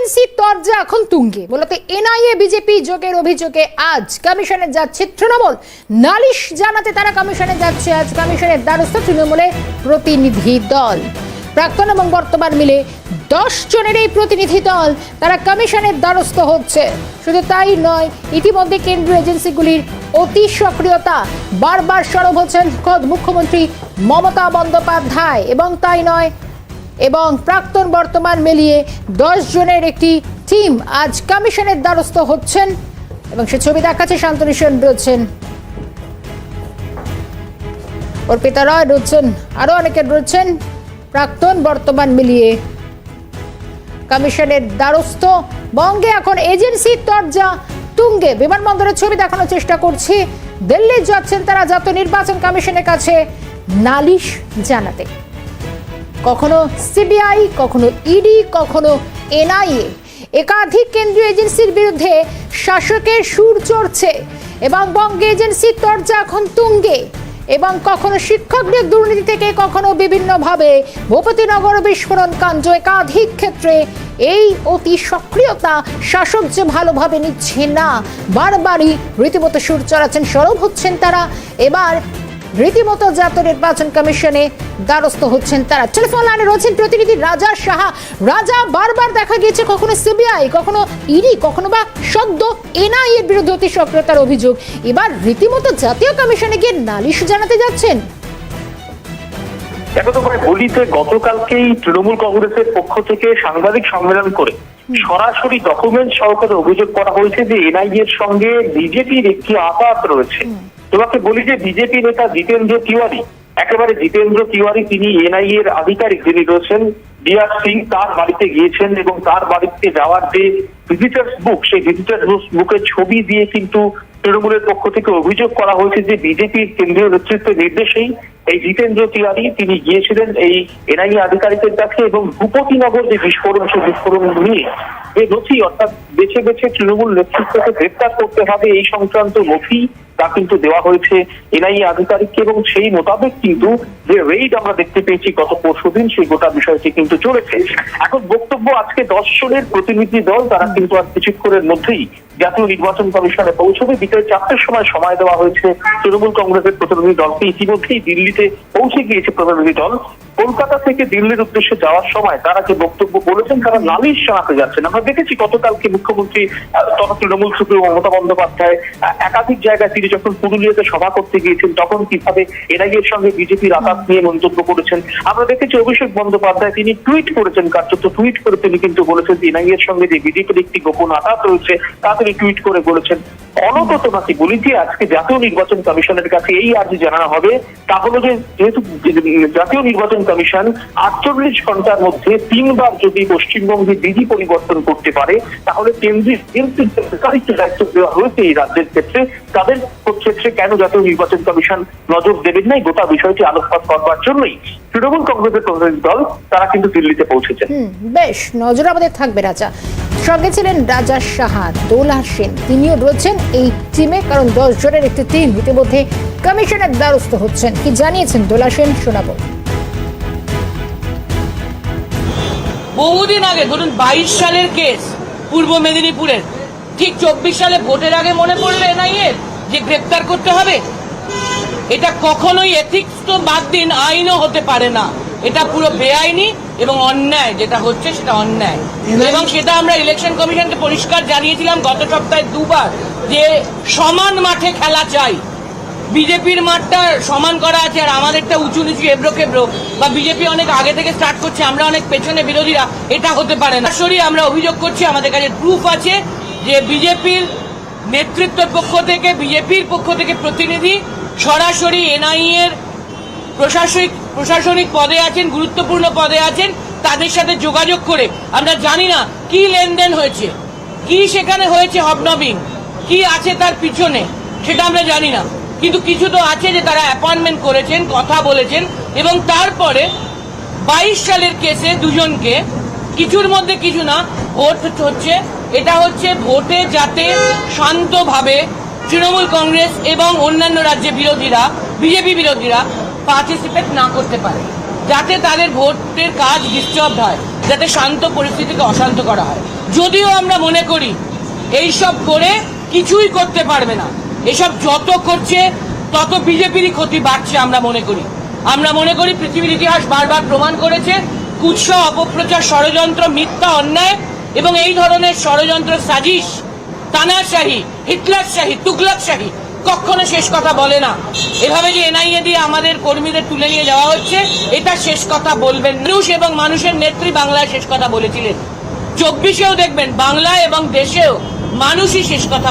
Agency তরজা এখন তুঙ্গে। মূলত এনআইএ, বিজেপি যোগের অভিযোগে আজ কমিশনে যাচ্ছে তৃণমূল। নালিশ জানাতে তারা কমিশনে যাচ্ছে, আজ কমিশনের দ্বারস্থ তৃণমূলের প্রতিনিধি দল। প্রাক্তন এবং বর্তমান মিলে দশ জনের এই প্রতিনিধি দল তারা কমিশনের দ্বারস্থ হচ্ছে। শুধু তাই নয়, ইতিমধ্যে কেন্দ্রীয় এজেন্সিগুলির অতি সক্রিয়তা বারবার সরব হচ্ছেন খোদ মুখ্যমন্ত্রী মমতা বন্দ্যোপাধ্যায়। এবং তাই নয় এবং প্রাক্তন বর্তমান মিলিয়ে দশ জনের একটি টিম আজ কমিশনের দ্বারস্থ হচ্ছেন এবং সে ছবি দেখাচ্ছে, শান্তনু সেন রয়েছেন। অর্পিতা রয় রয়েছেন আরও অনেকে রয়েছেন। প্রাক্তন বর্তমান মিলিয়ে কমিশনের দ্বারস্থ। বঙ্গে এখন এজেন্সির তরজা তুঙ্গে। বিমানবন্দরের ছবি দেখানোর চেষ্টা করছি। দিল্লি যাচ্ছেন তারা, জাতীয় নির্বাচন কমিশনের কাছে নালিশ জানাতে। কখনো সিবিআই, কখনো ইডি, কখনো এনআইএ। একাধিক কেন্দ্রীয় এজেন্সির বিরুদ্ধে শাসকের সুর চড়ছে এবং বঙ্গে এজেন্সির তরজা এখন তুঙ্গে এবং কখনো শিক্ষকদের দুর্নীতি থেকে কখনো বিভিন্নভাবে ভূপতিনগর বিস্ফোরণ কাণ্ড একাধিক ক্ষেত্রে এই অতি সক্রিয়তা শাসক যে ভালোভাবে নিচ্ছে না, বারবারই রীতিমতো সুর চড়াচ্ছেন, সরব হচ্ছেন তারা। এবার রীতিমতো জাতীয় নির্বাচন কমিশনে দ্বারস্থ হচ্ছেন তারা। টেলিফোন লাইনে রয়েছেন প্রতিনিধি রাজা সাহা। রাজা বারবার দেখা গিয়েছে কখনো সিবিআই কখনো ইডি কখনো বা সদ্য এনআই এর বিরুদ্ধে অতি সক্রিয়তার অভিযোগ। এবার রীতিমতো জাতীয় কমিশনে গিয়ে নালিশ জানাতে যাচ্ছেন। দেখো তো ভাই বলিতে গতকালকেই তৃণমূল কংগ্রেসের পক্ষ থেকে সাংবাদিক সম্মেলন করে সরাসরি ডকুমেন্ট সহকারে অভিযোগ করা হয়েছে যে এনআইএ এর সঙ্গে বিজেপির একটি আপাত রয়েছে। তোমাকে বলি যে বিজেপি নেতা জিতেন্দ্র তিওয়ারি, একেবারে জিতেন্দ্র তিওয়ারি, তিনি এনআইএ এর আধিকারিক যিনি রয়েছেন ডিআর সিং তার বাড়িতে গিয়েছেন এবং তার বাড়িতে যাওয়ার যে ভিজিটার্স বুক সেই ভিজিটার্স বুকের ছবি দিয়ে কিন্তু তৃণমূলের পক্ষ থেকে অভিযোগ করা হয়েছে যে বিজেপির কেন্দ্রীয় নেতৃত্বের নির্দেশেই এই জিতেন্দ্র তিওয়ারি তিনি গিয়েছিলেন এই এনআইএ আধিকারিকের কাছে এবং ভূপতিনগর যে বিস্ফোরণ, সেই বিস্ফোরণ নিয়ে যে নথি অর্থাৎ বেছে বেছে তৃণমূল নেতৃত্বকে গ্রেপ্তার করতে হবে এই সংক্রান্ত নথি তা কিন্তু দেওয়া হয়েছে এনআইএ আধিকারিককে এবং সেই মোতাবেক কিন্তু যে রেইড আমরা দেখতে পেয়েছি গত পরশুদিন সেই গোটা বিষয়টি কিন্তু চলেছে। এখন বক্তব্য, আজকে দশ জনের প্রতিনিধি দল, তারা কিন্তু আর কিছুক্ষণের মধ্যেই জাতীয় নির্বাচন কমিশনে পৌঁছবে। বিকেল চারটের সময় সময় দেওয়া হয়েছে তৃণমূল কংগ্রেসের প্রতিনিধি দলকে ইতিমধ্যেই দিল্লিতে পৌঁছে গিয়েছে প্রতিনিধি দল। কলকাতা থেকে দিল্লির উদ্দেশ্যে যাওয়ার সময় তারা যে বক্তব্য বলেছেন, তারা নালিশ জানাতে যাচ্ছেন। আমরা দেখেছি গতকালকে মুখ্যমন্ত্রী তথা তৃণমূল সুপ্রিমো মমতা বন্দ্যোপাধ্যায় একাধিক জায়গায় তিনি যখন পুরুলিয়াতে সভা করতে গিয়েছেন, তখন কীভাবে এনআইএর সঙ্গে বিজেপির আঘাত নিয়ে মন্তব্য করেছেন। আমরা দেখেছি অভিষেক বন্দ্যোপাধ্যায়, তিনি টুইট করেছেন কার্যত। টুইট করে তিনি কিন্তু বলেছেন যে এনআইএর সঙ্গে যে বিজেপির একটি গোপন আঘাত রয়েছে তা তিনি টুইট করে বলেছেন অনগত নাকি বলি যে আজকে জাতীয় নির্বাচন কমিশনের কাছে এই আর্জি জানানো হবে। তা হলো যেহেতু জাতীয় নির্বাচন কমিশন আটচল্লিশ ঘণ্টার মধ্যে তিনবার যদি পশ্চিমবঙ্গে বিধি পরিবর্তন করতে পারে, তাহলে কেন্দ্রীয় দায়িত্ব দেওয়া হয়েছে এই রাজ্যের ক্ষেত্রে। তাদের ক্ষেত্রে কেন জাতীয় নির্বাচন কমিশন নজর দেবেন নাই? গোটা বিষয়টি আলোকপাত করবার জন্যই তৃণমূল কংগ্রেসের প্রতিনিধি দল তারা কিন্তু দিল্লিতে পৌঁছেছেন বেশ নজর আমাদের থাকবে রাজা। সঙ্গে ছিলেন রাজা সাহা দোলা সেন। তিনিও রয়েছেন এই টিমে কারণ দশ জনের একটি টিম ইতিমধ্যে কমিশনের দ্বারস্থ হচ্ছেন। কি জানিয়েছেন দোলা সেন শোনাবো। বহুদিন আগে ধরুন বাইশ সালের কেস পূর্ব মেদিনীপুরের। ঠিক চব্বিশ সালে ভোটের আগে মনে পড়বে যে গ্রেপ্তার করতে হবে এটা কখনোই এথিক্স তো বাদ দিন আইনও হতে পারে না। এটা পুরো বেআইনি এবং অন্যায় যেটা হচ্ছে সেটা অন্যায়। এবং সেটা আমরা ইলেকশন কমিশনকে পরিষ্কার জানিয়েছিলাম গত সপ্তাহে দুবার যে সমান মাঠে খেলা চাই। বিজেপির মাঠটা সমান করা আছে আর আমাদেরটা উঁচু নিচু এবড়ো কেবড়ো বা বিজেপি অনেক আগে থেকে স্টার্ট করছে আমরা অনেক পেছনে বিরোধীরা এটা হতে পারে না। সরি আমরা অভিযোগ করছি আমাদের কাছে প্রুফ আছে যে বিজেপির নেতৃত্বের পক্ষ থেকে, বিজেপির পক্ষ থেকে প্রতিনিধি সরাসরি এনআই এর প্রশাসনিক প্রশাসনিক পদে আছেন, গুরুত্বপূর্ণ পদে আছেন, তাদের সাথে যোগাযোগ করে আমরা জানি না কি লেনদেন হয়েছে, কি সেখানে হয়েছে হবনবিং, কি আছে তার পিছনে, সেটা আমরা জানি না। কিন্তু কিছু তো আছে যে তারা অ্যাপয়েন্টমেন্ট করেছেন, কথা বলেছেন, এবং তারপরে বাইশ সালের কেসে দুজনকে, কিছুর মধ্যে কিছু না, ভোট হচ্ছে এটা হচ্ছে ভোটে যাতে শান্তভাবে তৃণমূল কংগ্রেস এবং অন্যান্য রাজ্যে বিরোধীরা, বিজেপি বিরোধীরা পার্টিসিপেট না করতে পারে। যাতে তাদের ভোটের কাজ ডিস্টার্ব হয়, যাতে শান্ত পরিস্থিতিকে অশান্ত করা হয়। যদিও আমরা মনে করি, এইসব করে কিছুই করতে পারবে না। এসব যত করছে, তত বিজেপিরই ক্ষতি বাড়ছে আমরা মনে করি। আমরা মনে করি পৃথিবীর ইতিহাস বারবার প্রমাণ করেছে, কুৎসা, অপপ্রচার, ষড়যন্ত্র, মিথ্যা, অন্যায় এবং এই ধরনের ষড়যন্ত্র সাজিশ তানাশাহী হিটলার শাহী, তুগলক শাহী কখনো শেষ কথা বলে না। এভাবে যে এনআইএ দিয়ে আমাদের কর্মীদের তুলে নিয়ে যাওয়া হচ্ছে, এটা শেষ কথা বলবেন মানুষ এবং মানুষের নেত্রী বাংলায় শেষ কথা বলেছিলেন। চব্বিশেও দেখবেন বাংলা এবং দেশেও মানুষই শেষ কথা